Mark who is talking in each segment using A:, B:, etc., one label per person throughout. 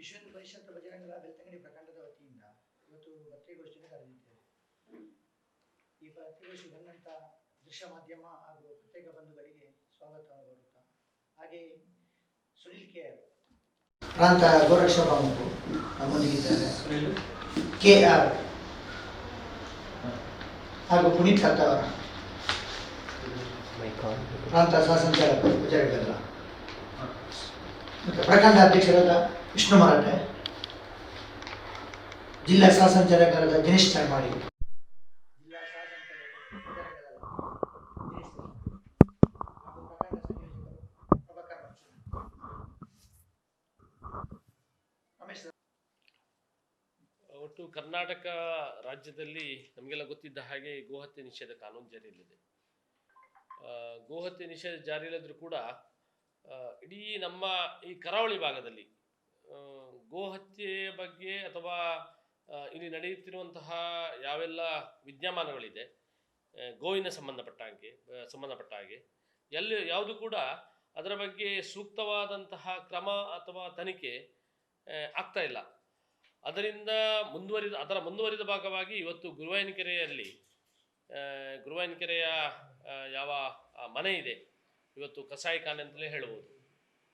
A: ವಿಶ್ವ ಹಿಂದೂ ಪರಿಷತ್ ಬಜರಂಗದಳ ಬೆಳ್ತಂಗಡಿ ಪ್ರಕಾಂಡದ ವತಿಯಿಂದ ಇವತ್ತು ಪತ್ರಿಕಾಗೋಷ್ಠಿಯನ್ನು ಕರೆದಿದ್ದೇವೆ. ಈ ಪತ್ರಿಕಾಗೋಷ್ಠಿ ಬಂದಂಥ ದೃಶ್ಯ ಮಾಧ್ಯಮ ಹಾಗೂ ಪ್ರತ್ಯೇಕ ಬಂಧುಗಳಿಗೆ ಸ್ವಾಗತವನ್ನು ಕೋರುತ್ತಾ ಹಾಗೆ ಸುನಿಲ್ ಕೆ ಆರ್ ಪ್ರಾಂತ ಗೋರಕ್ಷ ಪ್ರಮುಖರು ನಮ್ಮೊಂದಿಗಿದ್ದಾರೆ. ಕೆ ಆರ್ ಹಾಗೂ ಪುನೀತ್ ಸತ್ತವರ ಪ್ರಾಂತ ಸ್ವಾತಂತ್ರ್ಯ ಮತ್ತು ಪ್ರಖಂಡ ಅಧ್ಯಕ್ಷರಾದ ವಿಷ್ಣು ಮರಾಠೆ, ಜಿಲ್ಲಾ ಶಾಸನ ದಿನೇಶ್ ಚರ್ಮಾಡಿ.
B: ಒಟ್ಟು ಕರ್ನಾಟಕ ರಾಜ್ಯದಲ್ಲಿ ನಮಗೆಲ್ಲ ಗೊತ್ತಿದ್ದ ಹಾಗೆ ಗೋಹತ್ಯೆ ನಿಷೇಧ ಕಾನೂನು ಜಾರಿಯಲ್ಲಿದೆ ಗೋಹತ್ಯೆ ನಿಷೇಧ ಜಾರಿಯಲ್ಲಿದ್ರೂ ಕೂಡ ಇಡೀ ನಮ್ಮ ಈ ಕರಾವಳಿ ಭಾಗದಲ್ಲಿ ಗೋ ಗೋಹತ್ಯೆಯ ಬಗ್ಗೆ ಅಥವಾ ಇಲ್ಲಿ ನಡೆಯುತ್ತಿರುವಂತಹ ಯಾವೆಲ್ಲ ವಿದ್ಯಮಾನಗಳಿದೆ ಗೋವಿನ ಸಂಬಂಧಪಟ್ಟ ಹಾಗೆ ಸಂಬಂಧಪಟ್ಟ ಹಾಗೆ, ಎಲ್ಲಿ ಯಾವುದು ಕೂಡ ಅದರ ಬಗ್ಗೆ ಸೂಕ್ತವಾದಂತಹ ಕ್ರಮ ಅಥವಾ ತನಿಖೆ ಆಗ್ತಾ ಇಲ್ಲ. ಅದರಿಂದ ಮುಂದುವರಿದ, ಅದರ ಮುಂದುವರಿದ ಭಾಗವಾಗಿ ಇವತ್ತು ಗುರುವಾಯನಕೆರೆಯಲ್ಲಿ ಗುರುವಾಯನಕೆರೆಯ ಯಾವ ಮನೆ ಇದೆ. ಇವತ್ತು ಕಸಾಯಿಖಾನೆ ಅಂತಲೇ ಹೇಳ್ಬೋದು.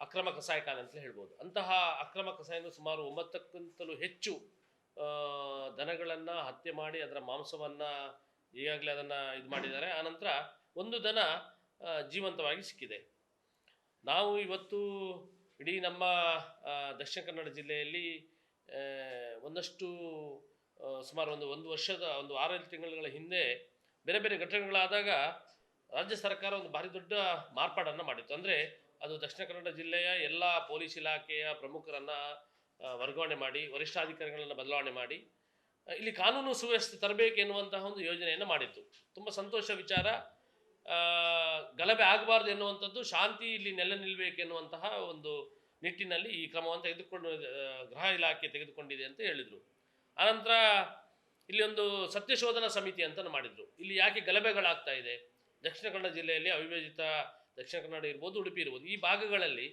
B: ಅಕ್ರಮ ಕಸಾಯಿಖಾನೆ ಅಂತಲೇ ಹೇಳ್ಬೋದು. ಅಂತಹ ಅಕ್ರಮ ಕಸಾಯನ್ನು ಸುಮಾರು ಒಂಬತ್ತಕ್ಕಿಂತಲೂ ಹೆಚ್ಚು ದನಗಳನ್ನು ಹತ್ಯೆ ಮಾಡಿ ಅದರ ಮಾಂಸವನ್ನು ಈಗಾಗಲೇ ಅದನ್ನು ಇದು ಮಾಡಿದ್ದಾರೆ. ಆನಂತರ ಒಂದು ದನ ಜೀವಂತವಾಗಿ ಸಿಕ್ಕಿದೆ. ನಾವು ಇವತ್ತು ಇಡೀ ನಮ್ಮ ದಕ್ಷಿಣ ಕನ್ನಡ ಜಿಲ್ಲೆಯಲ್ಲಿ ಒಂದಷ್ಟು ಸುಮಾರು ಒಂದು ಒಂದು ವರ್ಷದ, ಒಂದು ಆರೇಳು ತಿಂಗಳುಗಳ ಹಿಂದೆ ಬೇರೆ ಬೇರೆ ಘಟನೆಗಳಾದಾಗ ರಾಜ್ಯ ಸರ್ಕಾರ ಒಂದು ಭಾರಿ ದೊಡ್ಡ ಮಾರ್ಪಾಡನ್ನು ಮಾಡಿತ್ತು. ಅಂದರೆ ಅದು ದಕ್ಷಿಣ ಕನ್ನಡ ಜಿಲ್ಲೆಯ ಎಲ್ಲ ಪೊಲೀಸ್ ಇಲಾಖೆಯ ಪ್ರಮುಖರನ್ನು ವರ್ಗಾವಣೆ ಮಾಡಿ ವರಿಷ್ಠಾಧಿಕಾರಿಗಳನ್ನು ಬದಲಾವಣೆ ಮಾಡಿ ಇಲ್ಲಿ ಕಾನೂನು ಸುವ್ಯವಸ್ಥೆ ತರಬೇಕು ಎನ್ನುವಂತಹ ಒಂದು ಯೋಜನೆಯನ್ನು ಮಾಡಿತ್ತು ತುಂಬ ಸಂತೋಷ ವಿಚಾರ. ಗಲಭೆ ಆಗಬಾರ್ದು ಎನ್ನುವಂಥದ್ದು ಶಾಂತಿ ಇಲ್ಲಿ ನೆಲೆ ನಿಲ್ಲಬೇಕು ಎನ್ನುವಂತಹ ಒಂದು ನಿಟ್ಟಿನಲ್ಲಿ ಈ ಕ್ರಮವನ್ನು ತೆಗೆದುಕೊಂಡು ಗೃಹ ಇಲಾಖೆ ತೆಗೆದುಕೊಂಡಿದೆ ಅಂತ ಹೇಳಿದರು. ಆನಂತರ ಇಲ್ಲಿ ಒಂದು ಸತ್ಯಶೋಧನಾ ಸಮಿತಿ ಅಂತ ಮಾಡಿದರು. ಇಲ್ಲಿ ಯಾಕೆ ಗಲಭೆಗಳಾಗ್ತಾ ಇದೆ? ದಕ್ಷಿಣ ಕನ್ನಡ ಜಿಲ್ಲೆಯಲ್ಲಿ ಅವಿಭಜಿತ ದಕ್ಷಿಣ ಕನ್ನಡ ಇರ್ಬೋದು, ಉಡುಪಿ ಇರ್ಬೋದು, ಈ ಭಾಗಗಳಲ್ಲಿ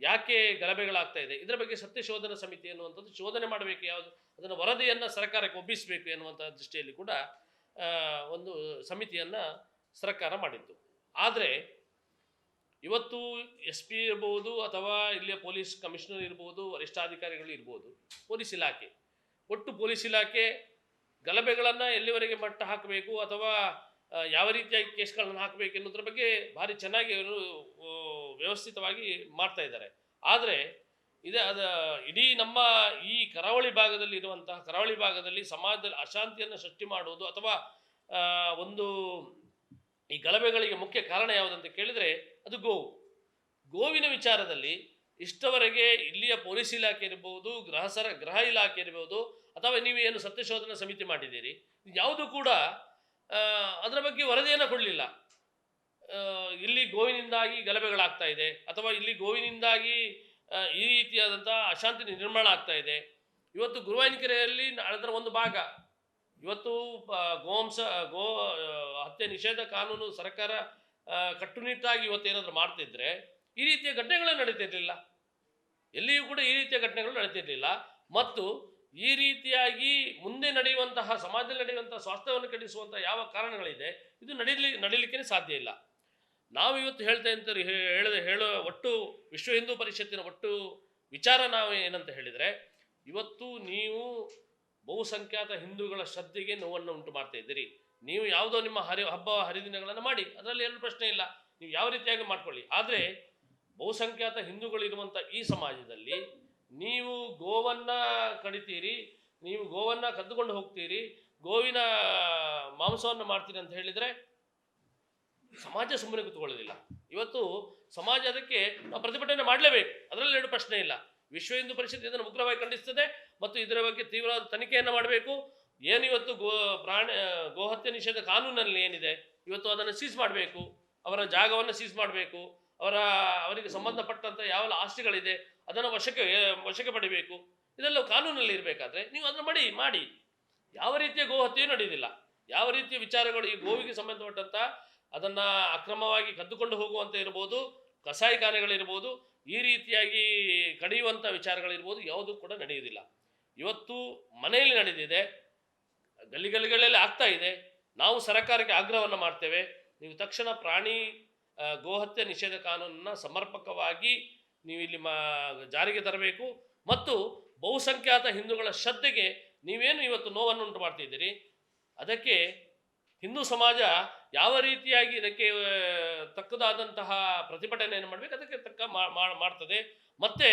B: ಯಾಕೆ ಗಲಭೆಗಳಾಗ್ತಾ ಇದೆ? ಇದರ ಬಗ್ಗೆ ಸತ್ಯ ಶೋಧನಾ ಸಮಿತಿ ಎನ್ನುವಂಥದ್ದು ಶೋಧನೆ ಮಾಡಬೇಕು. ಯಾವುದು? ಅದನ್ನು ವರದಿಯನ್ನು ಸರ್ಕಾರಕ್ಕೆ ಒಪ್ಪಿಸಬೇಕು ಎನ್ನುವಂಥ ದೃಷ್ಟಿಯಲ್ಲಿ ಕೂಡ ಒಂದು ಸಮಿತಿಯನ್ನು ಸರ್ಕಾರ ಮಾಡಿತ್ತು ಆದರೆ, ಇವತ್ತು ಎಸ್ ಪಿ ಇರ್ಬೋದು ಅಥವಾ ಇಲ್ಲಿಯ ಪೊಲೀಸ್ ಕಮಿಷನರ್ ಇರ್ಬೋದು, ವರಿಷ್ಠಾಧಿಕಾರಿಗಳು ಇರ್ಬೋದು, ಪೊಲೀಸ್ ಇಲಾಖೆ. ಒಟ್ಟು ಪೊಲೀಸ್ ಇಲಾಖೆ ಗಲಭೆಗಳನ್ನು ಎಲ್ಲಿವರೆಗೆ ಮಟ್ಟ ಹಾಕಬೇಕು ಅಥವಾ ಯಾವ ರೀತಿಯಾಗಿ ಕೇಸ್ಗಳನ್ನು ಹಾಕಬೇಕು ಎನ್ನುವುದರ ಬಗ್ಗೆ ಭಾರಿ ಚೆನ್ನಾಗಿ ಅವರು ವ್ಯವಸ್ಥಿತವಾಗಿ ಮಾಡ್ತಾ ಇದ್ದಾರೆ. ಆದರೆ, ಇದೆ ಅದ, ಇಡೀ ನಮ್ಮ ಈ ಕರಾವಳಿ ಭಾಗದಲ್ಲಿ ಇರುವಂತಹ, ಕರಾವಳಿ ಭಾಗದಲ್ಲಿ ಸಮಾಜದಲ್ಲಿ ಅಶಾಂತಿಯನ್ನು ಸೃಷ್ಟಿ ಮಾಡುವುದು ಅಥವಾ ಒಂದು ಈ ಗಲಭೆಗಳಿಗೆ ಮುಖ್ಯ ಕಾರಣ ಯಾವುದಂತ ಕೇಳಿದರೆ ಅದು ಗೋವು. ಗೋವಿನ ವಿಚಾರದಲ್ಲಿ ಇಷ್ಟವರೆಗೆ ಇಲ್ಲಿಯ ಪೊಲೀಸ್ ಇಲಾಖೆ ಇರ್ಬೋದು ಗೃಹ ಸರ ಗೃಹ ಇಲಾಖೆ ಇರ್ಬೋದು, ಅಥವಾ ನೀವು ಏನು ಸತ್ಯಶೋಧನಾ ಸಮಿತಿ ಮಾಡಿದ್ದೀರಿ ಯಾವುದು ಕೂಡ ಅದರ ಬಗ್ಗೆ ವರದಿಯನ್ನು ಕೊಡಲಿಲ್ಲ. ಇಲ್ಲಿ ಗೋವಿನಿಂದಾಗಿ ಗಲಭೆಗಳಾಗ್ತಾ ಇದೆ ಅಥವಾ ಇಲ್ಲಿ ಗೋವಿನಿಂದಾಗಿ ಈ ರೀತಿಯಾದಂಥ ಅಶಾಂತಿ ನಿರ್ಮಾಣ ಆಗ್ತಾ ಇದೆ. ಇವತ್ತು ಗುರುವಾಯನಕೆರೆಯಲ್ಲಿ ಅದರ ಒಂದು ಭಾಗ. ಇವತ್ತು ಗೋವಂಶ ಗೋ ಹತ್ಯೆ ನಿಷೇಧ ಕಾನೂನು ಸರ್ಕಾರ ಕಟ್ಟುನಿಟ್ಟಾಗಿ ಇವತ್ತು ಏನಾದರೂ ಮಾಡ್ತಿದ್ರೆ ಈ ರೀತಿಯ ಘಟನೆಗಳೇ ನಡೀತಿರ್ಲಿಲ್ಲ. ಎಲ್ಲಿಯೂ ಕೂಡ ಈ ರೀತಿಯ ಘಟನೆಗಳು ನಡೀತಿರ್ಲಿಲ್ಲ. ಮತ್ತು ಈ ರೀತಿಯಾಗಿ ಮುಂದೆ ನಡೆಯುವಂತಹ, ಸಮಾಜದಲ್ಲಿ ನಡೆಯುವಂತಹ ಸ್ವಾಸ್ಥ್ಯವನ್ನು ಕೆಡಿಸುವಂತಹ ಯಾವ ಕಾರಣಗಳಿದೆ, ಇದು ನಡೀಲಿ ನಡೀಲಿಕ್ಕೆ ಸಾಧ್ಯ ಇಲ್ಲ. ನಾವು ಇವತ್ತು ಹೇಳ್ತಾ ಅಂತ ಹೇಳಿದ, ಹೇಳೋ ಒಟ್ಟು ವಿಶ್ವ ಹಿಂದೂ ಪರಿಷತ್ತಿನ ಒಟ್ಟು ವಿಚಾರ ನಾವು ಏನಂತ ಹೇಳಿದರೆ, ಇವತ್ತು ನೀವು ಬಹುಸಂಖ್ಯಾತ ಹಿಂದೂಗಳ ಶ್ರದ್ಧೆಗೆ ನೋವನ್ನು ಉಂಟು ಮಾಡ್ತಾ ಇದ್ದೀರಿ. ನೀವು ಯಾವುದೋ ನಿಮ್ಮ ಹರಿ, ಹಬ್ಬ ಹರಿದಿನಗಳನ್ನು ಮಾಡಿ, ಅದರಲ್ಲಿ ಏನು ಪ್ರಶ್ನೆ ಇಲ್ಲ. ನೀವು ಯಾವ ರೀತಿಯಾಗಿ ಮಾಡ್ಕೊಳ್ಳಿ. ಆದರೆ ಬಹುಸಂಖ್ಯಾತ ಹಿಂದೂಗಳಿರುವಂಥ ಈ ಸಮಾಜದಲ್ಲಿ ನೀವು ಗೋವನ್ನ ಕಡಿತೀರಿ, ನೀವು ಗೋವನ್ನ ಕದ್ದುಕೊಂಡು ಹೋಗ್ತೀರಿ, ಗೋವಿನ ಮಾಂಸವನ್ನು ಮಾಡ್ತೀರಿ ಅಂತ ಹೇಳಿದರೆ ಸಮಾಜ ಸುಮ್ಮನೆ ಕೂತ್ಕೊಳ್ಳೋದಿಲ್ಲ. ಇವತ್ತು ಸಮಾಜ ಅದಕ್ಕೆ ನಾವು ಪ್ರತಿಭಟನೆ ಮಾಡಲೇಬೇಕು. ಅದರಲ್ಲಿ ಎರಡು ಪ್ರಶ್ನೆ ಇಲ್ಲ. ವಿಶ್ವ ಹಿಂದೂ ಪರಿಷತ್ ಇದನ್ನು ಉಗ್ರವಾಗಿ ಖಂಡಿಸ್ತದೆ ಮತ್ತು ಇದರ ಬಗ್ಗೆ ತೀವ್ರವಾದ ತನಿಖೆಯನ್ನು ಮಾಡಬೇಕು. ಏನು ಇವತ್ತು ಗೋ, ಪ್ರಾಣಿ, ಗೋಹತ್ಯೆ ನಿಷೇಧ ಕಾನೂನಲ್ಲಿ ಏನಿದೆ? ಇವತ್ತು ಅದನ್ನು ಸೀಸ್ ಮಾಡಬೇಕು. ಅವರ ಜಾಗವನ್ನು ಸೀಸ್ ಮಾಡಬೇಕು. ಅವರ, ಅವರಿಗೆ ಸಂಬಂಧಪಟ್ಟಂಥ ಯಾವ ಆಸ್ತಿಗಳಿದೆ? ಅದನ್ನು ವಶಕ್ಕೆ ವಶಕ್ಕೆ ಪಡಿಬೇಕು. ಇದೆಲ್ಲ ಕಾನೂನಲ್ಲಿ ಇರಬೇಕಾದ್ರೆ ನೀವು ಅದನ್ನು ಮಾಡಿ ಮಾಡಿ. ಯಾವ ರೀತಿಯ ಗೋಹತ್ಯೆಯೂ ನಡೆಯುವುದಿಲ್ಲ ಯಾವ ರೀತಿಯ ವಿಚಾರಗಳು ಈ ಗೋವಿಗೆ ಸಂಬಂಧಪಟ್ಟಂಥ ಅದನ್ನು ಅಕ್ರಮವಾಗಿ ಕದ್ದುಕೊಂಡು ಹೋಗುವಂತೆ ಇರ್ಬೋದು ಕಸಾಯಿಖಾನೆಗಳಿರ್ಬೋದು ಈ ರೀತಿಯಾಗಿ ಕಡಿಯುವಂಥ ವಿಚಾರಗಳಿರ್ಬೋದು, ಯಾವುದೂ ಕೂಡ ನಡೆಯುವುದಿಲ್ಲ. ಇವತ್ತು ಮನೆಯಲ್ಲಿ ನಡೆದಿದೆ. ಗಲ್ಲಿ ಗಲ್ಲಿಗಳಲ್ಲಿ ಆಗ್ತಾ ಇದೆ. ನಾವು ಸರ್ಕಾರಕ್ಕೆ ಆಗ್ರಹವನ್ನು ಮಾಡ್ತೇವೆ. ನೀವು ತಕ್ಷಣ ಪ್ರಾಣಿ ಗೋಹತ್ಯೆ ನಿಷೇಧ ಕಾನೂನನ್ನು ಸಮರ್ಪಕವಾಗಿ ನೀವು ಇಲ್ಲಿ ಮಾ, ಜಾರಿಗೆ ತರಬೇಕು ಮತ್ತು ಬಹುಸಂಖ್ಯಾತ ಹಿಂದೂಗಳ ಶ್ರದ್ಧೆಗೆ ನೀವೇನು ಇವತ್ತು ನೋವನ್ನು ಉಂಟು ಮಾಡ್ತಿದ್ದೀರಿ ಅದಕ್ಕೆ ಹಿಂದೂ ಸಮಾಜ ಯಾವ ರೀತಿಯಾಗಿ ಇದಕ್ಕೆ ತಕ್ಕದಾದಂತಹ ಪ್ರತಿಭಟನೆಯನ್ನು ಮಾಡಬೇಕು? ಅದಕ್ಕೆ ತಕ್ಕ ಮಾಡ್ತದೆ. ಮತ್ತೆ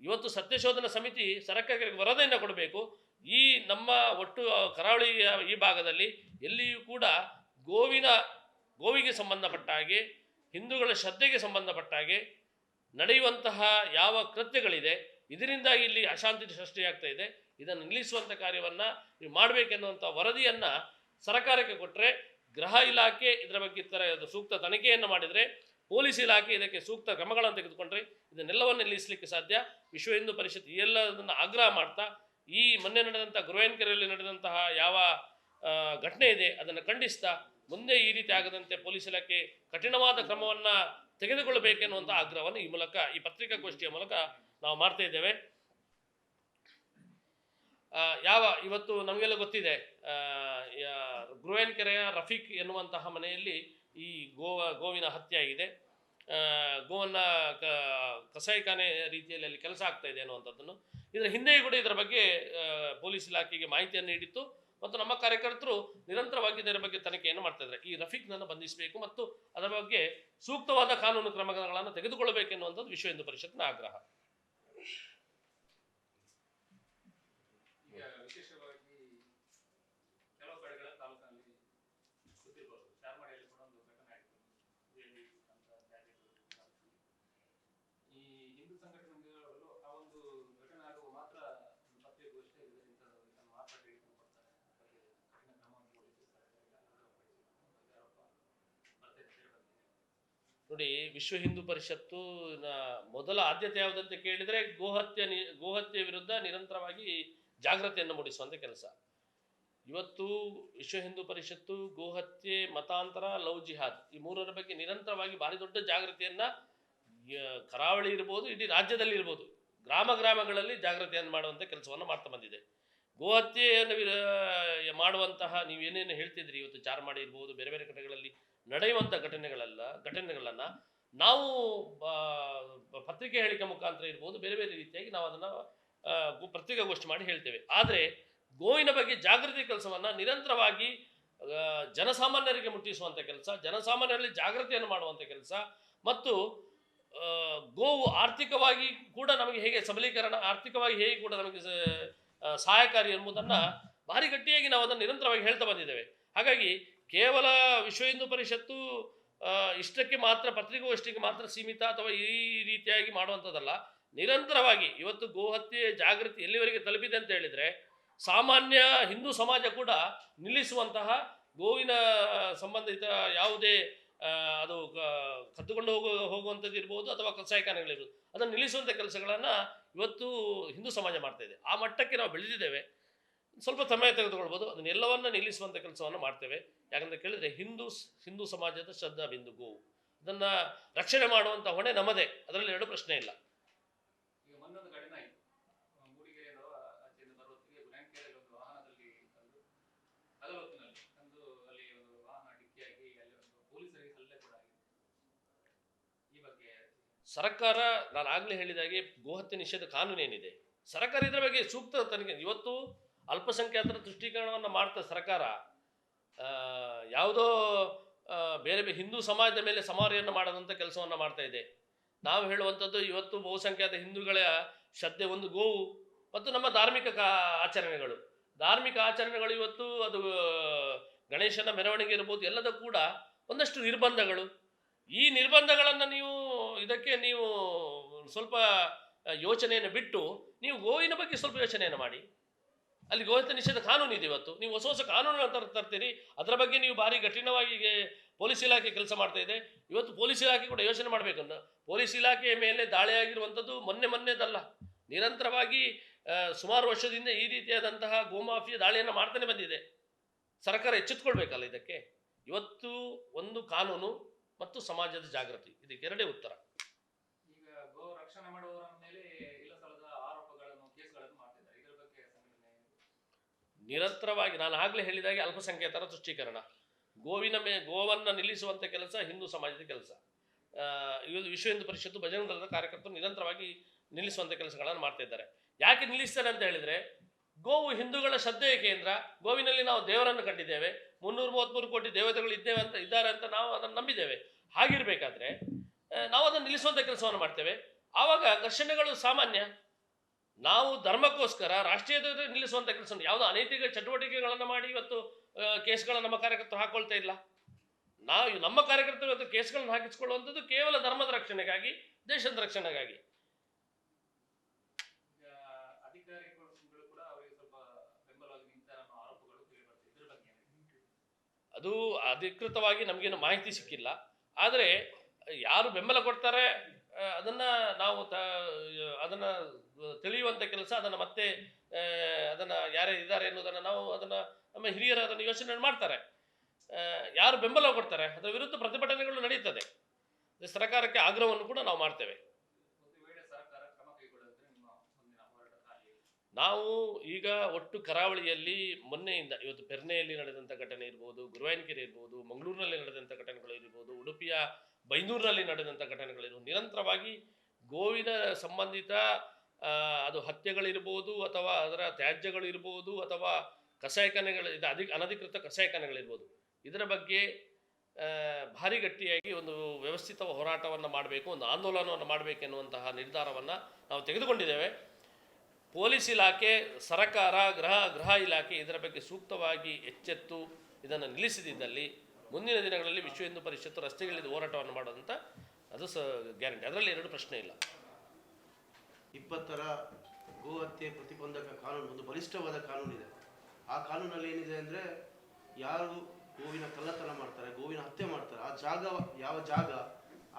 B: ಇವತ್ತು ಸತ್ಯಶೋಧನಾ ಸಮಿತಿ ಸರ್ಕಾರಕ್ಕೆ ವರದಿಯನ್ನು ಕೊಡಬೇಕು. ಈ ನಮ್ಮ ಒಟ್ಟು ಕರಾವಳಿಯ ಈ ಭಾಗದಲ್ಲಿ ಎಲ್ಲಿಯೂ ಕೂಡ ಗೋವಿನ, ಗೋವಿಗೆ ಸಂಬಂಧಪಟ್ಟ ಹಾಗೆ, ಹಿಂದೂಗಳ ಶ್ರದ್ಧೆಗೆ ಸಂಬಂಧಪಟ್ಟ ಹಾಗೆ ನಡೆಯುವಂತಹ ಯಾವ ಕೃತ್ಯಗಳಿದೆ ಇದರಿಂದಾಗಿ ಇಲ್ಲಿ ಅಶಾಂತಿ ಸೃಷ್ಟಿಯಾಗ್ತಾ ಇದೆ. ಇದನ್ನು ನಿಲ್ಲಿಸುವಂಥ ಕಾರ್ಯವನ್ನು ನೀವು ಮಾಡಬೇಕೆನ್ನುವಂಥ ವರದಿಯನ್ನು ಸರ್ಕಾರಕ್ಕೆ ಕೊಟ್ಟರೆ ಗೃಹ ಇಲಾಖೆ ಇದರ ಬಗ್ಗೆ ತರ ಸೂಕ್ತ ತನಿಖೆಯನ್ನು ಮಾಡಿದರೆ ಪೊಲೀಸ್ ಇಲಾಖೆ ಇದಕ್ಕೆ ಸೂಕ್ತ ಕ್ರಮಗಳನ್ನು ತೆಗೆದುಕೊಂಡ್ರೆ ಇದನ್ನೆಲ್ಲವನ್ನು ನಿಲ್ಲಿಸಲಿಕ್ಕೆ ಸಾಧ್ಯ. ವಿಶ್ವ ಹಿಂದೂ ಪರಿಷತ್ ಎಲ್ಲದನ್ನು ಆಗ್ರಹ ಮಾಡ್ತಾ, ಈ ಮೊನ್ನೆ ನಡೆದಂಥ ಗುರುವೇನ್ಕೆರೆಯಲ್ಲಿ ನಡೆದಂತಹ ಯಾವ ಘಟನೆ ಇದೆ ಅದನ್ನು ಖಂಡಿಸ್ತಾ ಮುಂದೆ ಈ ರೀತಿ ಆಗದಂತೆ ಪೊಲೀಸ್ ಇಲಾಖೆ ಕಠಿಣವಾದ ಕ್ರಮವನ್ನು ತೆಗೆದುಕೊಳ್ಳಬೇಕೆನ್ನುವಂಥ ಆಗ್ರಹವನ್ನು ಈ ಮೂಲಕ, ಈ ಪತ್ರಿಕಾಗೋಷ್ಠಿಯ ಮೂಲಕ ನಾವು ಮಾಡ್ತಾ ಇದ್ದೇವೆ. ಯಾವ, ಇವತ್ತು ನಮಗೆಲ್ಲ ಗೊತ್ತಿದೆ ಗುರುವೇನ್ಕೆರೆಯ ರಫೀಕ್ ಎನ್ನುವಂತಹ ಮನೆಯಲ್ಲಿ ಈ ಗೋವ, ಗೋವಿನ ಹತ್ಯೆ ಆಗಿದೆ. ಗೋವನ್ನ ಕ, ಕಸಾಯಿಖಾನೆ ರೀತಿಯಲ್ಲಿ ಅಲ್ಲಿ ಕೆಲಸ ಆಗ್ತಾ ಇದೆ ಅನ್ನುವಂಥದ್ದನ್ನು. ಇದರ ಹಿಂದೆಯೂ ಕೂಡ ಇದರ ಬಗ್ಗೆ ಪೊಲೀಸ್ ಇಲಾಖೆಗೆ ಮಾಹಿತಿಯನ್ನು ನೀಡಿತ್ತು. ಮತ್ತು ನಮ್ಮ ಕಾರ್ಯಕರ್ತರು ನಿರಂತರವಾಗಿ ಇದರ ಬಗ್ಗೆ ತನಿಖೆಯನ್ನು ಮಾಡ್ತಾ ಇದ್ದಾರೆ. ಈ ರಫೀಕ್ನನ್ನು ಬಂಧಿಸಬೇಕು ಮತ್ತು ಅದರ ಬಗ್ಗೆ ಸೂಕ್ತವಾದ ಕಾನೂನು ಕ್ರಮಗಳನ್ನು ತೆಗೆದುಕೊಳ್ಳಬೇಕೆನ್ನುವಂಥದ್ದು ವಿಶ್ವ ಹಿಂದೂ ಪರಿಷತ್ನ ಆಗ್ರಹ
C: ಈಗ ವಿಶೇಷವಾಗಿ ಕೆಲವು ಕಡೆಗಳ ತಾಲೂಕಿನಲ್ಲಿ ಗೊತ್ತಿರ್ಬೋದು ಚಾರ್ಮಾಡಿಯಲ್ಲಿ ಕೂಡ ಒಂದು ಘಟನೆ ಆಯಿತು ದೇವಿ ಅಂತ ಜಾತಿಗಳು ತಾಲೂಕಿನಲ್ಲಿ. ಈ ಹಿಂದೂ ಸಂಘಟನೆಗಳು ಆ ಒಂದು ಘಟನೆ ಆಗುವ ಮಾತ್ರ ಒಂದು ಪತ್ರಿಕಾಗೋಷ್ಠಿ ಇದರಿಂದ ಇದನ್ನು ಮಾತ್ರ ತೆಗೆದುಕೊಂಡು ಕೊಡ್ತಾರೆ ಅದಕ್ಕೆ ಕಠಿಣ ಕ್ರಮವನ್ನು ಪೊಲೀಸ್ ಸರ್ಕಾರಕ್ಕೆ ಅನುಮತಿ ಆರೋಪ ಬರ್ತದೆ ಅಂತ ಹೇಳಿ ಬಂದಿದೆ.
B: ನೋಡಿ, ವಿಶ್ವ ಹಿಂದೂ ಪರಿಷತ್ತು ಮೊದಲ ಆದ್ಯತೆ ಯಾವುದಂತ ಕೇಳಿದರೆ ಗೋಹತ್ಯೆ ಗೋಹತ್ಯೆ ವಿರುದ್ಧ ನಿರಂತರವಾಗಿ ಜಾಗೃತಿಯನ್ನು ಮೂಡಿಸುವಂಥ ಕೆಲಸ. ಇವತ್ತು ವಿಶ್ವ ಹಿಂದೂ ಪರಿಷತ್ತು, ಗೋಹತ್ಯೆ, ಮತಾಂತರ, ಲವ್ ಜಿಹಾದ್ ಈ ಮೂರರ ಬಗ್ಗೆ ನಿರಂತರವಾಗಿ ಭಾರಿ ದೊಡ್ಡ ಜಾಗೃತಿಯನ್ನು ಕರಾವಳಿ ಇರ್ಬೋದು, ಇಡೀ ರಾಜ್ಯದಲ್ಲಿ ಇರ್ಬೋದು, ಗ್ರಾಮ ಗ್ರಾಮಗಳಲ್ಲಿ ಜಾಗೃತಿಯನ್ನು ಮಾಡುವಂಥ ಕೆಲಸವನ್ನು ಮಾಡ್ತಾ ಬಂದಿದೆ. ಗೋಹತ್ಯೆಯನ್ನು ಮಾಡುವಂತಹ ನೀವೇನೇನು ಹೇಳ್ತಿದ್ರಿ? ಇವತ್ತು ಚಾರ್ಮಾಡಿ ಇರ್ಬೋದು, ಬೇರೆ ಬೇರೆ ಕಡೆಗಳಲ್ಲಿ ನಡೆಯುವಂಥ ಘಟನೆಗಳೆಲ್ಲ, ಘಟನೆಗಳನ್ನು ನಾವು ಪತ್ರಿಕೆ ಹೇಳಿಕೆ ಮುಖಾಂತರ ಇರ್ಬೋದು, ಬೇರೆ ಬೇರೆ ರೀತಿಯಾಗಿ ನಾವು ಅದನ್ನು ಪತ್ರಿಕಾಗೋಷ್ಠಿ ಮಾಡಿ ಹೇಳ್ತೇವೆ. ಆದರೆ ಗೋವಿನ ಬಗ್ಗೆ ಜಾಗೃತಿ ಕೆಲಸವನ್ನು ನಿರಂತರವಾಗಿ ಜನಸಾಮಾನ್ಯರಿಗೆ ಮುಟ್ಟಿಸುವಂಥ ಕೆಲಸ, ಜನಸಾಮಾನ್ಯರಲ್ಲಿ ಜಾಗೃತಿಯನ್ನು ಮಾಡುವಂಥ ಕೆಲಸ ಮತ್ತು ಗೋವು ಆರ್ಥಿಕವಾಗಿ ಕೂಡ ನಮಗೆ ಹೇಗೆ ಸಬಲೀಕರಣ, ಆರ್ಥಿಕವಾಗಿ ಹೇಗೆ ಕೂಡ ನಮಗೆ ಸಹಾಯಕಾರಿ ಎಂಬುದನ್ನು ಭಾರಿ ಗಟ್ಟಿಯಾಗಿ ನಾವು ಅದನ್ನು ನಿರಂತರವಾಗಿ ಹೇಳ್ತಾ ಬಂದಿದ್ದೇವೆ. ಹಾಗಾಗಿ ಕೇವಲ ವಿಶ್ವ ಹಿಂದೂ ಪರಿಷತ್ತು ಇಷ್ಟಕ್ಕೆ ಮಾತ್ರ ಪತ್ರಿಕಾಗೋಷ್ಠಿಗೆ ಮಾತ್ರ ಸೀಮಿತ ಅಥವಾ ಈ ರೀತಿಯಾಗಿ ಮಾಡುವಂಥದ್ದಲ್ಲ. ನಿರಂತರವಾಗಿ ಇವತ್ತು ಗೋಹತ್ಯೆ ಜಾಗೃತಿ ಎಲ್ಲಿವರೆಗೆ ತಲುಪಿದೆ ಅಂತ ಹೇಳಿದರೆ, ಸಾಮಾನ್ಯ ಹಿಂದೂ ಸಮಾಜ ಕೂಡ ನಿಲ್ಲಿಸುವಂತಹ ಗೋವಿನ ಸಂಬಂಧಿತ ಯಾವುದೇ ಅದು ಕದ್ದುಕೊಂಡು ಹೋಗು, ಹೋಗುವಂಥದ್ದು ಇರ್ಬೋದು ಅಥವಾ ಕಸಾಯಿಖಾನೆಗಳಿರ್ಬೋದು ಅದನ್ನು ನಿಲ್ಲಿಸುವಂಥ ಕೆಲಸಗಳನ್ನು ಇವತ್ತು ಹಿಂದೂ ಸಮಾಜ ಮಾಡ್ತಾ ಇದೆ. ಆ ಮಟ್ಟಕ್ಕೆ ನಾವು ಬೆಳೆದಿದ್ದೇವೆ. ಸ್ವಲ್ಪ ಸಮಯ ತೆಗೆದುಕೊಳ್ಬೋದು. ಅದನ್ನೆಲ್ಲವನ್ನ ನಿಲ್ಲಿಸುವಂಥ ಕೆಲಸವನ್ನು ಮಾಡ್ತೇವೆ. ಯಾಕಂತ ಕೇಳಿದರೆ ಹಿಂದೂ ಹಿಂದೂ ಸಮಾಜದ ಶ್ರದ್ಧಾ ಬಿಂದುಗು. ಅದನ್ನು ರಕ್ಷಣೆ ಮಾಡುವಂಥ ಹೊಣೆ ನಮ್ಮದೇ. ಅದರಲ್ಲಿ ಎರಡು ಪ್ರಶ್ನೆ ಇಲ್ಲ. ಸರ್ಕಾರ ನಾನು ಆಗಲೇ ಹೇಳಿದ ಹಾಗೆ ಗೋಹತ್ಯೆ ನಿಷೇಧ ಕಾನೂನು ಏನಿದೆ ಸರ್ಕಾರ ಇದರ ಬಗ್ಗೆ ಸೂಕ್ತ ತನಿಖೆ. ಇವತ್ತು ಅಲ್ಪಸಂಖ್ಯಾತರ ತುಷ್ಟೀಕರಣವನ್ನು ಮಾಡ್ತಾ ಸರ್ಕಾರ ಯಾವುದೋ ಬೇರೆ ಬೇರೆ ಹಿಂದೂ ಸಮಾಜದ ಮೇಲೆ ಸಮಾರಿಯನ್ನು ಮಾಡದಂಥ ಕೆಲಸವನ್ನು ಮಾಡ್ತಾ ಇದೆ. ನಾವು ಹೇಳುವಂಥದ್ದು ಇವತ್ತು ಬಹುಸಂಖ್ಯಾತ ಹಿಂದೂಗಳ ಶ್ರದ್ಧೆ ಒಂದು ಗೋವು ಮತ್ತು ನಮ್ಮ ಧಾರ್ಮಿಕ ಆಚರಣೆಗಳು. ಧಾರ್ಮಿಕ ಆಚರಣೆಗಳು ಇವತ್ತು ಅದು, ಗಣೇಶನ ಮೆರವಣಿಗೆ ಇರ್ಬೋದು, ಎಲ್ಲದೂ ಕೂಡ ಒಂದಷ್ಟು ನಿರ್ಬಂಧಗಳು. ಈ ನಿರ್ಬಂಧಗಳನ್ನು ನೀವು, ಇದಕ್ಕೆ ನೀವು ಸ್ವಲ್ಪ ಯೋಚನೆಯನ್ನು ಬಿಟ್ಟು, ನೀವು ಗೋವಿನ ಬಗ್ಗೆ ಸ್ವಲ್ಪ ಯೋಚನೆಯನ್ನು ಮಾಡಿ. ಅಲ್ಲಿ ಗೋಹತ್ಯೆ ನಿಷೇಧ ಕಾನೂನು ಇದೆ ಇವತ್ತು. ನೀವು ಹೊಸ ಹೊಸ ಕಾನೂನು ಅಂತ ತರ್ತೀರಿ. ಅದರ ಬಗ್ಗೆ ನೀವು ಭಾರಿ ಕಠಿಣವಾಗಿ ಪೊಲೀಸ್ ಇಲಾಖೆ ಕೆಲಸ ಮಾಡ್ತಾ ಇದೆ. ಇವತ್ತು ಪೊಲೀಸ್ ಇಲಾಖೆ ಕೂಡ ಯೋಚನೆ ಮಾಡಬೇಕನ್ನ ಪೊಲೀಸ್ ಇಲಾಖೆಯ ಮೇಲೆ ದಾಳಿಯಾಗಿರುವಂಥದ್ದು ಮೊನ್ನೆ ಮೊನ್ನೆದಲ್ಲ. ನಿರಂತರವಾಗಿ ಸುಮಾರು ವರ್ಷದಿಂದ ಈ ರೀತಿಯಾದಂತಹ ಗೋಮಾಫಿಯಾ ದಾಳಿಯನ್ನು ಮಾಡ್ತಾನೆ ಬಂದಿದೆ. ಸರ್ಕಾರ ಎಚ್ಚೆತ್ಕೊಳ್ಬೇಕಲ್ಲ ಇದಕ್ಕೆ? ಇವತ್ತು ಒಂದು ಕಾನೂನು ಮತ್ತು ಸಮಾಜದ ಜಾಗೃತಿ. ಇದಕ್ಕೆ ಎರಡೇ ಉತ್ತರ
C: ಈಗ ಗೋ
B: ನಿರಂತರವಾಗಿ ನಾನು ಆಗಲೇ ಹೇಳಿದಾಗೆ ಅಲ್ಪಸಂಖ್ಯಾತರ ತುಷ್ಟೀಕರಣ. ಗೋವಿನ ಮೇ, ಗೋವನ್ನು ನಿಲ್ಲಿಸುವಂಥ ಕೆಲಸ ಹಿಂದೂ ಸಮಾಜದ ಕೆಲಸ. ಇವತ್ತು ವಿಶ್ವ ಹಿಂದೂ ಪರಿಷತ್ತು ಬಜರಂಗ ದಳದ ಕಾರ್ಯಕರ್ತರು ನಿರಂತರವಾಗಿ ನಿಲ್ಲಿಸುವಂಥ ಕೆಲಸಗಳನ್ನು ಮಾಡ್ತಾ ಇದ್ದಾರೆ. ಯಾಕೆ ನಿಲ್ಲಿಸ್ತಾರೆ ಅಂತ ಹೇಳಿದರೆ, ಗೋವು ಹಿಂದೂಗಳ ಶ್ರದ್ಧೆಯ ಕೇಂದ್ರ, ಗೋವಿನಲ್ಲಿ ನಾವು ದೇವರನ್ನು ಕಂಡಿದ್ದೇವೆ, ಮುನ್ನೂರು ಮೂವತ್ತ್ಮೂರು ಕೋಟಿ ದೇವತೆಗಳು ಇದ್ದೇವೆ ಅಂತ, ಇದ್ದಾರೆ ಅಂತ ನಾವು ಅದನ್ನು ನಂಬಿದ್ದೇವೆ. ಹಾಗಿರಬೇಕಾದ್ರೆ ನಾವು ಅದನ್ನು ನಿಲ್ಲಿಸುವಂಥ ಕೆಲಸವನ್ನು ಮಾಡ್ತೇವೆ. ಆವಾಗ ಘರ್ಷಣೆಗಳು ಸಾಮಾನ್ಯ ನಾವು ಧರ್ಮಕ್ಕೋಸ್ಕರ ರಾಷ್ಟ್ರೀಯ ನಿಲ್ಲಿಸುವಂಥ ಕೆಲಸ ಯಾವುದೋ ಅನೈತಿಕ ಚಟುವಟಿಕೆಗಳನ್ನು ಮಾಡಿ ಇವತ್ತು ಕೇಸ್ಗಳನ್ನು ನಮ್ಮ ಕಾರ್ಯಕರ್ತರು ಹಾಕೊಳ್ತಾ ಇಲ್ಲ. ನಾವು ನಮ್ಮ ಕಾರ್ಯಕರ್ತರು ಇವತ್ತು ಕೇಸ್ಗಳನ್ನು ಹಾಕಿಸ್ಕೊಳ್ಳುವಂಥದ್ದು ಕೇವಲ ಧರ್ಮದ ರಕ್ಷಣೆಗಾಗಿ ದೇಶದ ರಕ್ಷಣೆಗಾಗಿ. ಅದು ಅಧಿಕೃತವಾಗಿ ನಮಗೇನು ಮಾಹಿತಿ ಸಿಕ್ಕಿಲ್ಲ. ಆದರೆ ಯಾರು ಬೆಂಬಲ ಕೊಡ್ತಾರೆ? ಅದನ್ನ ನಾವು ತ ಅದನ್ನ ತಿಳಿಯುವಂಥ ಕೆಲಸ, ಅದನ್ನು ಮತ್ತೆ ಅದನ್ನು ಯಾರೇ ಇದ್ದಾರೆ ಎನ್ನುವುದನ್ನು ನಾವು ಅದನ್ನ ನಮ್ಮ ಹಿರಿಯರು ಅದನ್ನು ಯೋಚನೆ ಮಾಡ್ತಾರೆ. ಯಾರು ಬೆಂಬಲ ಕೊಡ್ತಾರೆ, ಅದರ ವಿರುದ್ಧ ಪ್ರತಿಭಟನೆಗಳು ನಡೀತದೆ. ಸರ್ಕಾರಕ್ಕೆ ಆಗ್ರಹವನ್ನು ಕೂಡ ನಾವು ಮಾಡ್ತೇವೆ. ನಾವು ಈಗ ಒಟ್ಟು ಕರಾವಳಿಯಲ್ಲಿ ಮೊನ್ನೆಯಿಂದ, ಇವತ್ತು ಪೆರ್ನೆಯಲ್ಲಿ ನಡೆದಂಥ ಘಟನೆ ಇರ್ಬೋದು, ಗುರುವಾಯನಕೆರೆ ಇರ್ಬೋದು, ಮಂಗಳೂರಿನಲ್ಲಿ ನಡೆದಂಥ ಘಟನೆಗಳು ಇರ್ಬೋದು, ಉಡುಪಿಯ ಬೈಂದೂರಿನಲ್ಲಿ ನಡೆದಂಥ ಘಟನೆಗಳಿರು. ನಿರಂತರವಾಗಿ ಗೋವಿನ ಸಂಬಂಧಿತ ಅದು ಹತ್ಯೆಗಳಿರ್ಬೋದು ಅಥವಾ ಅದರ ತ್ಯಾಜ್ಯಗಳಿರ್ಬೋದು ಅಥವಾ ಕಸಾಯಖಾನೆಗಳು, ಇದು ಅಧಿಕ, ಅನಧಿಕೃತ ಕಸಾಯಖಾನೆಗಳಿರ್ಬೋದು. ಇದರ ಬಗ್ಗೆ ಭಾರಿ ಗಟ್ಟಿಯಾಗಿ ಒಂದು ವ್ಯವಸ್ಥಿತ ಹೋರಾಟವನ್ನು ಮಾಡಬೇಕು, ಒಂದು ಆಂದೋಲನವನ್ನು ಮಾಡಬೇಕೆನ್ನುವಂತಹ ನಿರ್ಧಾರವನ್ನು ನಾವು ತೆಗೆದುಕೊಂಡಿದ್ದೇವೆ. ಪೊಲೀಸ್ ಇಲಾಖೆ, ಸರಕಾರ ಗೃಹ ಗೃಹ ಇಲಾಖೆ ಇದರ ಬಗ್ಗೆ ಸೂಕ್ತವಾಗಿ ಎಚ್ಚೆತ್ತು, ಇದನ್ನು ನಿಲ್ಲಿಸದಿದ್ದಲ್ಲಿ ಮುಂದಿನ ದಿನಗಳಲ್ಲಿ ವಿಶ್ವ ಹಿಂದೂ ಪರಿಷತ್ತು ರಸ್ತೆಗಳಲ್ಲಿ ಹೋರಾಟವನ್ನು ಮಾಡೋದಂತ ಅದು ಸ ಗ್ಯಾರಂಟಿ. ಅದರಲ್ಲಿ ಎರಡು ಪ್ರಶ್ನೆ ಇಲ್ಲ.
D: ಇಪ್ಪತ್ತರ ಗೋ ಹತ್ಯೆ ಪ್ರತಿಬಂಧಕ ಕಾನೂನು, ಒಂದು ಬಲಿಷ್ಠವಾದ ಕಾನೂನಿದೆ. ಆ ಕಾನೂನಲ್ಲಿ ಏನಿದೆ ಅಂದರೆ ಯಾರು ಗೋವಿನ ಕಳ್ಳತನ ಮಾಡ್ತಾರೆ, ಗೋವಿನ ಹತ್ಯೆ ಮಾಡ್ತಾರೆ, ಆ ಜಾಗ, ಯಾವ ಜಾಗ,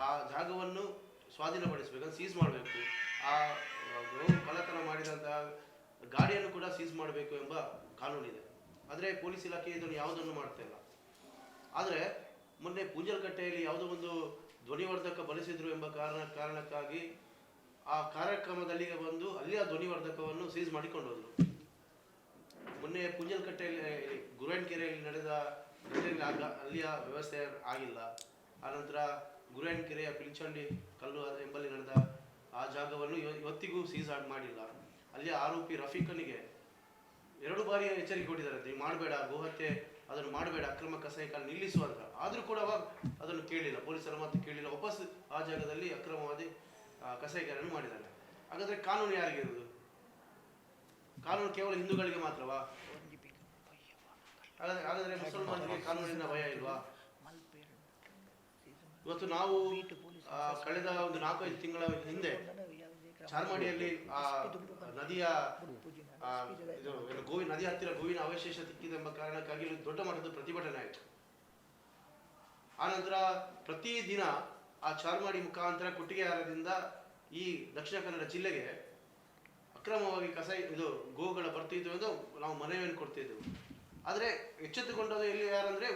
D: ಆ ಜಾಗವನ್ನು ಸ್ವಾಧೀನಪಡಿಸಬೇಕು ಸೀಸ್ ಮಾಡಬೇಕು. ಆ ಗೋವು ಕಳ್ಳತನ ಮಾಡಿದಂತಹ ಗಾಡಿಯನ್ನು ಕೂಡ ಸೀಸ್ ಮಾಡಬೇಕು ಎಂಬ ಕಾನೂನಿದೆ. ಆದರೆ ಪೊಲೀಸ್ ಇಲಾಖೆ ಇದನ್ನು ಯಾವುದನ್ನು ಮಾಡ್ತಾ ಇಲ್ಲ. ಆದರೆ ಮೊನ್ನೆ ಪೂಂಜಲ್ಕಟ್ಟೆಯಲ್ಲಿ ಯಾವುದೋ ಒಂದು ಧ್ವನಿವರ್ಧಕ ಬಳಸಿದ್ರು ಎಂಬ ಕಾರಣ ಕಾರಣಕ್ಕಾಗಿ ಆ ಕಾರ್ಯಕ್ರಮದಲ್ಲಿ ಬಂದು ಅಲ್ಲಿಯ ಧ್ವನಿವರ್ಧಕವನ್ನು ಸೀಸ್ ಮಾಡಿಕೊಂಡು ಹೋದ್ರು. ಮೊನ್ನೆ ಪೂಂಜಲ್ಕಟ್ಟೆಯಲ್ಲಿ ಗುರುವಾನ್ಕೆರೆಯಲ್ಲಿ ನಡೆದ ಆಗ ಅಲ್ಲಿಯ ವ್ಯವಸ್ಥೆ ಆಗಿಲ್ಲ. ಆನಂತರ ಗುರುವಾನ್ಕೆರೆಯ ಪಿಲ್ಚಂಡಿ ಕಲ್ಲು ಎಂಬಲ್ಲಿ ನಡೆದ ಆ ಜಾಗವನ್ನು ಇವ- ಇವತ್ತಿಗೂ ಸೀಸ್ ಮಾಡಿಲ್ಲ. ಅಲ್ಲಿಯ ಆರೋಪಿ ರಫೀಕನಿಗೆ ಎರಡು ಬಾರಿ ಎಚ್ಚರಿಕೆ ಕೊಟ್ಟಿದ್ದಾರೆ. ನೀವು ಮಾಡಬೇಡ, ಗೋಹತ್ಯೆ ಅದನ್ನು ಮಾಡಬೇಡ, ಅಕ್ರಮ ಕಸಾಯಿಖಾನೆ ನಿಲ್ಲಿಸು ಅಂತ ಆದರೂ ಕೂಡ ಅವಾಗ ಅದನ್ನು ಕೇಳಿಲ್ಲ, ಪೊಲೀಸರ ಮಾತು ಕೇಳಿಲ್ಲ. ವಾಪಸ್ ಆ ಜಾಗದಲ್ಲಿ ಅಕ್ರಮವಾಗಿ ಕಸಾಯಿಕಾರನ್ನು ಮಾಡಿದ್ದಾರೆ. ಹಾಗಾದರೆ ಕಾನೂನು ಯಾರಿಗಿರೋದು ಕಾನೂನು ಕೇವಲ ಹಿಂದೂಗಳಿಗೆ ಮಾತ್ರವಾ? ಹಾಗಾದರೆ ಮುಸಲ್ಮಾನರಿಗೆ ಕಾನೂನಿನ ಭಯ ಇಲ್ವಾ? ಇವತ್ತು ನಾವು ಕಳೆದ ಒಂದು ನಾಲ್ಕೈದು ತಿಂಗಳ ಹಿಂದೆ ಚಾರ್ಮಾಡಿಯಲ್ಲಿ ಆ ನದಿಯ ಗೋವಿ ನದಿ ಹತ್ತಿರ ಗೋವಿನ ಅವಶೇಷ ಸಿಕ್ಕಿದೆ ಎಂಬ ಕಾರಣಕ್ಕಾಗಿ ಇಲ್ಲಿ ದೊಡ್ಡ ಮಟ್ಟದ ಪ್ರತಿಭಟನೆ ಆಯಿತು. ಆನಂತರ ಪ್ರತಿದಿನ ಆ ಚಾರ್ಮಾಡಿ ಮುಖಾಂತರ ಕೊಟ್ಟಿಗೆಹಾರದಿಂದ ಈ ದಕ್ಷಿಣ ಕನ್ನಡ ಜಿಲ್ಲೆಗೆ ಅಕ್ರಮವಾಗಿ ಕಸ ಇದು ಗೋವುಗಳ ಬರ್ತಿದ್ವು ಎಂದು ನಾವು ಮನವಿಯನ್ನು ಕೊಡ್ತಿದ್ದೆವು. ಆದರೆ ಎಚ್ಚೆತ್ತುಕೊಂಡದ್ದು ಎಲ್ಲಿ ಯಾರಂದರೆ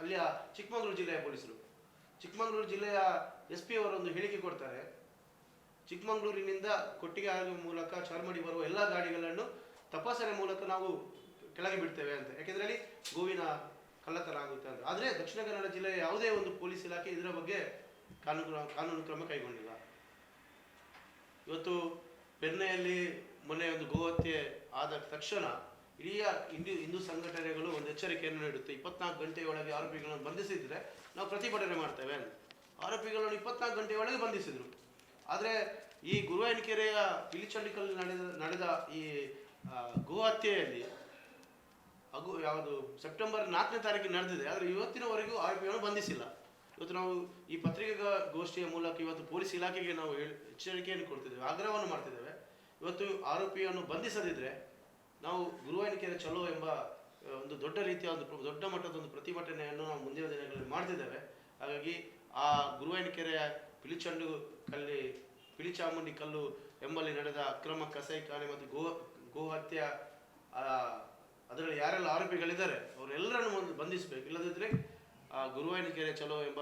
D: ಅಲ್ಲಿಯ ಚಿಕ್ಕಮಗಳೂರು ಜಿಲ್ಲೆಯ ಪೊಲೀಸರು. ಚಿಕ್ಕಮಗಳೂರು ಜಿಲ್ಲೆಯ ಎಸ್ ಪಿ ಅವರೊಂದು ಹೇಳಿಕೆ ಕೊಡ್ತಾರೆ ಚಿಕ್ಕಮಗಳೂರಿನಿಂದ ಕೊಟ್ಟಿಗೆ ಆಗುವ ಮೂಲಕ ಚಾರ್ಮಾಡಿ ಬರುವ ಎಲ್ಲ ಗಾಡಿಗಳನ್ನು ತಪಾಸಣೆ ಮೂಲಕ ನಾವು ಕೆಳಗೆ ಬಿಡ್ತೇವೆ ಅಂತ. ಯಾಕೆಂದ್ರೆ ಅಲ್ಲಿ ಗೋವಿನ ಕಳ್ಳತನ ಆಗುತ್ತೆ ಅಂತ. ಆದರೆ ದಕ್ಷಿಣ ಕನ್ನಡ ಜಿಲ್ಲೆಯ ಯಾವುದೇ ಒಂದು ಪೊಲೀಸ್ ಇಲಾಖೆ ಇದರ ಬಗ್ಗೆ ಕಾನೂನು ಕಾನೂನು ಕ್ರಮ ಕೈಗೊಂಡಿಲ್ಲ. ಇವತ್ತು ಬೆನ್ನೆಯಲ್ಲಿ ಮೊನ್ನೆ ಒಂದು ಗೋಹತ್ಯೆ ಆದ ತಕ್ಷಣ ಇಡೀ ಹಿಂದೂ ಹಿಂದೂ ಸಂಘಟನೆಗಳು ಒಂದು ಎಚ್ಚರಿಕೆಯನ್ನು ನೀಡುತ್ತೆ. ಇಪ್ಪತ್ನಾಲ್ಕು ಗಂಟೆಯೊಳಗೆ ಆರೋಪಿಗಳನ್ನು ಬಂಧಿಸಿದ್ರೆ ನಾವು ಪ್ರತಿಭಟನೆ ಮಾಡ್ತೇವೆ ಆರೋಪಿಗಳನ್ನು ಇಪ್ಪತ್ನಾಲ್ಕು ಗಂಟೆಯೊಳಗೆ ಬಂಧಿಸಿದ್ರು. ಆದರೆ ಈ ಗುರುವಾಯನಕೆರೆಯ ಪಿಲಿಚಳ್ಳಿಕಲ್ಲಿ ನಡೆದ ನಡೆದ ಈ ಗೋ ಹತ್ಯೆಯಲ್ಲಿ, ಅಗು, ಯಾವುದು, ಸೆಪ್ಟೆಂಬರ್ ನಾಲ್ಕನೇ ತಾರೀಕಿಗೆ ನಡೆದಿದೆ. ಆದರೆ ಇವತ್ತಿನವರೆಗೂ ಆರೋಪಿಯನ್ನು ಬಂಧಿಸಿಲ್ಲ. ಇವತ್ತು ನಾವು ಈ ಪತ್ರಿಕಾ ಗೋಷ್ಠಿಯ ಮೂಲಕ ಇವತ್ತು ಪೊಲೀಸ್ ಇಲಾಖೆಗೆ ನಾವು ಎಚ್ಚರಿಕೆಯನ್ನು ಕೊಡ್ತಿದ್ದೇವೆ, ಆಗ್ರಹವನ್ನು ಮಾಡ್ತಿದ್ದೇವೆ. ಇವತ್ತು ಆರೋಪಿಯನ್ನು ಬಂಧಿಸದಿದ್ದರೆ ನಾವು ಗುರುವಾಯನಕೆರೆ ಚಲೋ ಎಂಬ ಒಂದು ದೊಡ್ಡ ರೀತಿಯ ಒಂದು ದೊಡ್ಡ ಮಟ್ಟದ ಒಂದು ಪ್ರತಿಭಟನೆಯನ್ನು ನಾವು ಮುಂದಿನ ದಿನಗಳಲ್ಲಿ ಮಾಡ್ತಿದ್ದೇವೆ. ಹಾಗಾಗಿ ಆ ಗುರುವಾಯನಕೆರೆಯ ಪಿಲಿಚಂಡು ಕಲ್ಲಿ ಪಿಲಿಚಾಮುಂಡಿ ಕಲ್ಲು ಎಂಬಲ್ಲಿ ನಡೆದ ಅಕ್ರಮ ಕಸಾಯಿಖಾನೆ ಮತ್ತು ಗೋ ಗೋ ಹತ್ಯೆ ಆ, ಅದರಲ್ಲಿ ಯಾರೆಲ್ಲ ಆರೋಪಿಗಳಿದ್ದಾರೆ ಅವರೆಲ್ಲರನ್ನು ಒಂದು ಬಂಧಿಸಬೇಕು. ಇಲ್ಲದಿದ್ದರೆ ಆ ಗುರುವಾಯನಕೆರೆ ಚಲೋ ಎಂಬ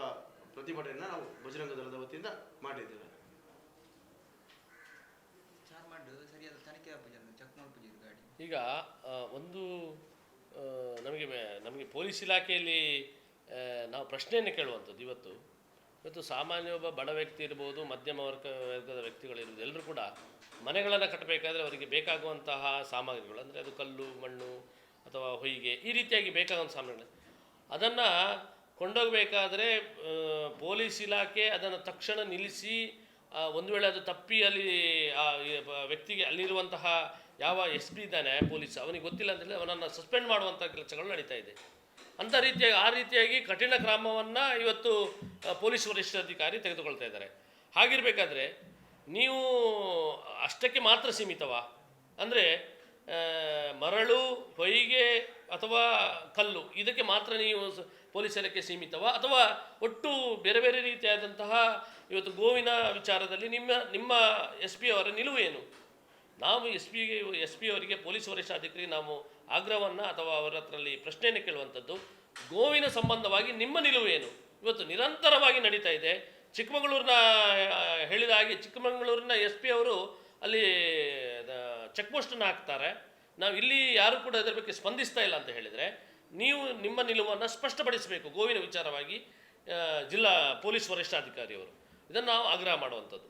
D: ಪ್ರತಿಭಟನೆಯನ್ನು ನಾವು ಬಜರಂಗ ದಳದ ವತಿಯಿಂದ ಮಾಡಿದ್ದೇವೆ.
B: ಈಗ ಒಂದು ನಮಗೆ ನಮಗೆ ಪೊಲೀಸ್ ಇಲಾಖೆಯಲ್ಲಿ ನಾವು ಪ್ರಶ್ನೆಯನ್ನು ಕೇಳುವಂಥದ್ದು ಇವತ್ತು. ಇವತ್ತು ಸಾಮಾನ್ಯ ಒಬ್ಬ ಬಡ ವ್ಯಕ್ತಿ ಇರ್ಬೋದು, ಮಧ್ಯಮ ವರ್ಗ, ವರ್ಗದ ವ್ಯಕ್ತಿಗಳಿರ್ಬೋದು ಎಲ್ಲರೂ ಕೂಡ ಮನೆಗಳನ್ನು ಕಟ್ಟಬೇಕಾದ್ರೆ ಅವರಿಗೆ ಬೇಕಾಗುವಂತಹ ಸಾಮಗ್ರಿಗಳು, ಅಂದರೆ ಅದು ಕಲ್ಲು, ಮಣ್ಣು ಅಥವಾ ಹೊಯ್ಗೆ, ಈ ರೀತಿಯಾಗಿ ಬೇಕಾಗುವಂಥ ಸಾಮಗ್ರಿಗಳು. ಅದನ್ನು ಕೊಂಡೋಗಬೇಕಾದ್ರೆ ಪೊಲೀಸ್ ಇಲಾಖೆ ಅದನ್ನು ತಕ್ಷಣ ನಿಲ್ಲಿಸಿ ಒಂದು ವೇಳೆ ಅದು ತಪ್ಪಿ ಅಲ್ಲಿ, ಆ ವ್ಯಕ್ತಿಗೆ ಅಲ್ಲಿರುವಂತಹ ಯಾವ ಎಸ್ ಪಿ ಇದ್ದಾನೆ, ಪೊಲೀಸ್, ಅವನಿಗೆ ಗೊತ್ತಿಲ್ಲ ಅಂತೇಳಿ ಅವನನ್ನು ಸಸ್ಪೆಂಡ್ ಮಾಡುವಂಥ ಕೆಲಸಗಳು ನಡೀತಾ ಇದೆ. ಅಂಥ ರೀತಿಯಾಗಿ, ಆ ರೀತಿಯಾಗಿ ಕಠಿಣ ಕ್ರಮವನ್ನು ಇವತ್ತು ಪೊಲೀಸ್ ವರಿಷ್ಠಾಧಿಕಾರಿ ತೆಗೆದುಕೊಳ್ತಾ ಇದ್ದಾರೆ. ಹಾಗಿರಬೇಕಾದ್ರೆ, ನೀವು ಅಷ್ಟಕ್ಕೆ ಮಾತ್ರ ಸೀಮಿತವಾ? ಅಂದರೆ ಮರಳು, ಹೊಯ್ಗೆ ಅಥವಾ ಕಲ್ಲು, ಇದಕ್ಕೆ ಮಾತ್ರ ನೀವು ಪೊಲೀಸ್ ಸೀಮಿತವಾ? ಅಥವಾ ಒಟ್ಟು ಬೇರೆ ಬೇರೆ ರೀತಿಯಾದಂತಹ, ಇವತ್ತು ಗೋವಿನ ವಿಚಾರದಲ್ಲಿ ನಿಮ್ಮ ನಿಮ್ಮ ಎಸ್ ಪಿ ಅವರ ನಿಲುವು ಏನು? ನಾವು ಎಸ್ ಪಿ ಎಸ್ ಪಿ ಅವರಿಗೆ ಪೊಲೀಸ್ ವರಿಷ್ಠಾಧಿಕಾರಿ ನಾವು ಆಗ್ರಹವನ್ನು ಅಥವಾ ಅವರ ಹತ್ರಲ್ಲಿ ಪ್ರಶ್ನೆಯನ್ನು ಕೇಳುವಂಥದ್ದು, ಗೋವಿನ ಸಂಬಂಧವಾಗಿ ನಿಮ್ಮ ನಿಲುವು ಏನು? ಇವತ್ತು ನಿರಂತರವಾಗಿ ನಡೀತಾ ಇದೆ. ಚಿಕ್ಕಮಗಳೂರಿನ, ಹೇಳಿದ ಹಾಗೆ ಚಿಕ್ಕಮಗಳೂರಿನ ಎಸ್ ಪಿ ಅವರು ಅಲ್ಲಿ ಚೆಕ್ ಪೋಸ್ಟನ್ನು ಹಾಕ್ತಾರೆ. ನಾವು ಇಲ್ಲಿ ಯಾರು ಕೂಡ ಅದರ ಬಗ್ಗೆ ಸ್ಪಂದಿಸ್ತಾ ಇಲ್ಲ ಅಂತ ಹೇಳಿದರೆ, ನೀವು ನಿಮ್ಮ ನಿಲುವನ್ನು ಸ್ಪಷ್ಟಪಡಿಸಬೇಕು ಗೋವಿನ ವಿಚಾರವಾಗಿ ಜಿಲ್ಲಾ ಪೊಲೀಸ್ ವರಿಷ್ಠಾಧಿಕಾರಿಯವರು ಇದನ್ನು ನಾವು ಆಗ್ರಹ ಮಾಡುವಂಥದ್ದು.